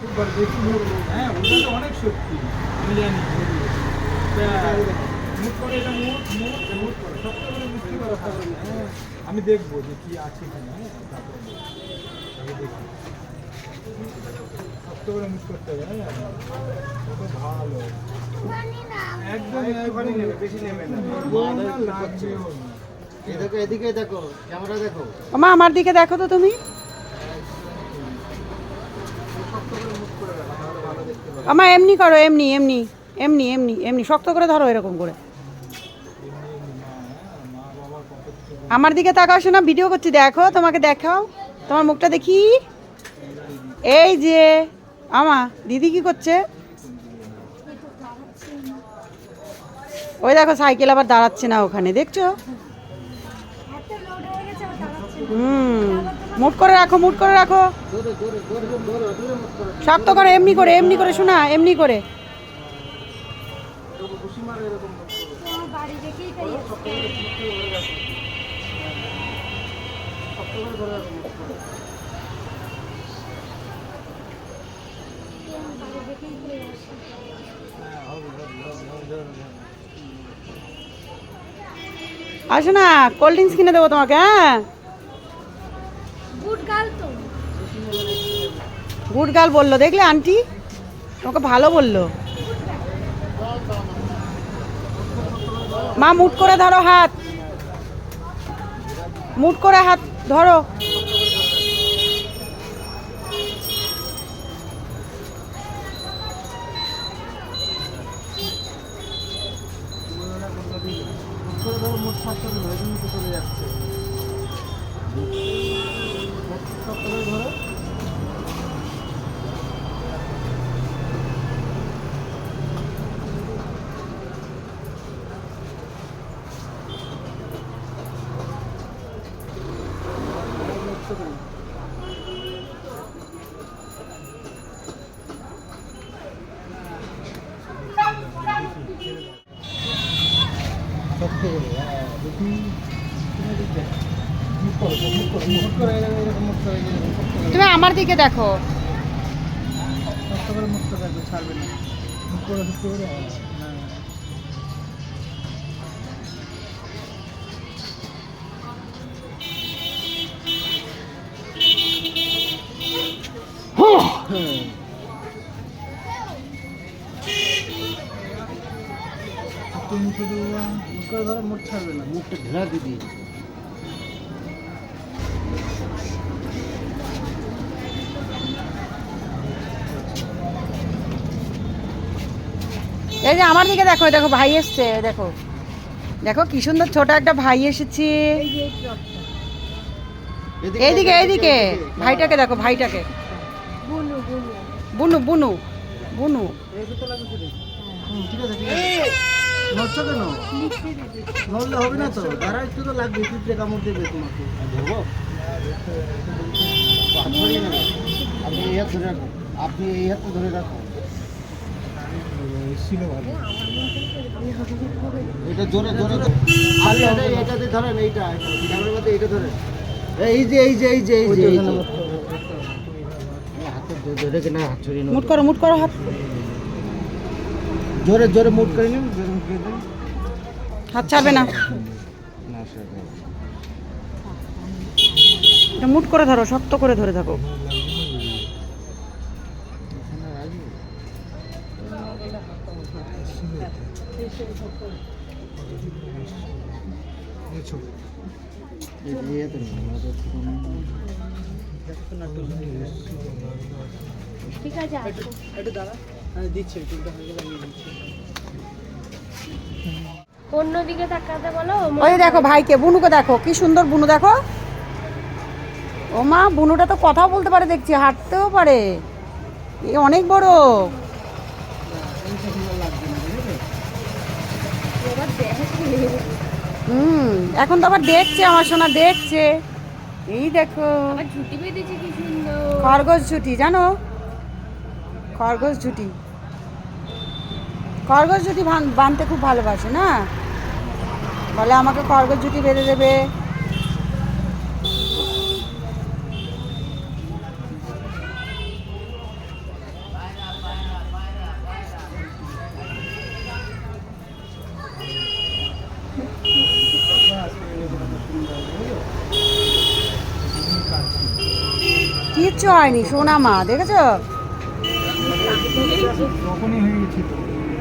বেশি হ্যাঁ ওটা অনেক শক্তি। আমি জানি মুখ করে এটা মুখ মুখ মুখ করে। হ্যাঁ, আমি দেখব যে কি আছে এখানে হ্যাঁ তারপরে বলব। আগে দেখি করে মুখ করতে হবে। হ্যাঁ কত ভালো। একদম একবারই নেবে বেশি নেবে না। লাগবেও এদিকে দেখো ক্যামেরা দেখো। মা আমার দিকে দেখো তো তুমি। আমা এমনি করো, এমনি এমনি এমনি এমনি এমনি, শক্ত করে ধরো এরকম করে। আমার দিকে তাকাও শোনা, ভিডিও করছি, দেখো, তোমাকে দেখাও, তোমার মুখটা দেখি। এই যে, আমা, দিদি কি করছে? ওই দেখো, সাইকেল আবার দাঁড়াচ্ছে না ওখানে, দেখছ? হুম, মুট করে রাখো, মুট করে রাখো। শক্ত করে, এমনি করে এমনি করে শোনা, এমনি করে। খুশি মারো এরকম আসে না কোল্ড ড্রিঙ্কস কিনে দেবো তোমাকে হ্যাঁ? গুড গার্ল বলল দেখলে আন্টি? তোমাকে ভালো বলল। মা মুট করে ধরো হাত। মুট করে হাত ধরো। মুখ করে নয় চলে যাচ্ছে। মুখ শক্ত করে ধরো শক্ত করে হ্যাঁ, দেখি তুমি দেখবে। মুখ করো মুখ করো মুখ করে এরকম মুখ করে এরকম শক্ত করে তুমি আমার দিকে দেখো। শক্ত করে মুখ করে রাখবে ছাড়বে না মুখ করে শক্ত করে হ্যাঁ, হ্যাঁ তুমি মুখ করে ধরো মুখ ছাড়বে না মুখটা ঢেলা এই যে আমার দিকে দেখো দেখো ভাই এসছে দেখো। দেখো কি সুন্দর ছোট একটা ভাই এসেছে। এইদিকে এইদিকে। ভাইটাকে দেখো ভাইটাকে। বুনু বুনু। বুনু বুনু বুনু। ঠিক আছে ঠিক আছে। নড়ছো কেন? নড়লে হবে না তো। দাঁড়া একটু তো লাগবে পিঁপড়ে কামড় দেবে তোমাকে। আপনি এই হাত ধরে রাখুন আপনি এই হাত ধরে রাখুন ছিল ভালো। এটা জোরে জোরে আপনি এটা এটাতে ধরেন এইটা ক্যামেরার মধ্যে এইটা ধরেন। এই যে এই যে এই যে এই যে এই যে। হাতে ধরে কিনা হাত ছড়িয়ে মুট করো মুট করো হাত। জোরে জোরে মুট করে নিন হাত ছাড়বে না? না এটা মুট করে ধরো শক্ত করে ধরে থাকো। বুঝছ এই যে ইয়েতে না, আমাদের তো কোনো- ঠিক আছে আসো অন্যদিকে তাকাতে বলো ওই দেখো ভাইকে বুনুকে দেখো কি সুন্দর বুনু দেখো। ও মা বুনুটা তো কথাও বলতে পারে দেখছি হাঁটতেও পারে। এ অনেক বড়। হুম এখন তো আবার দেখছে আমার সোনা দেখছে। এই দেখো। খরগোশ ঝুটি জানো? খরগোশ ঝুটি খরগোশ জুটি বাঁধতে খুব ভালোবাসে না? বলে আমাকে খরগোশ জুটি বেঁধে দেবে। কিচ্ছু হয়নি সোনা মা দেখেছ?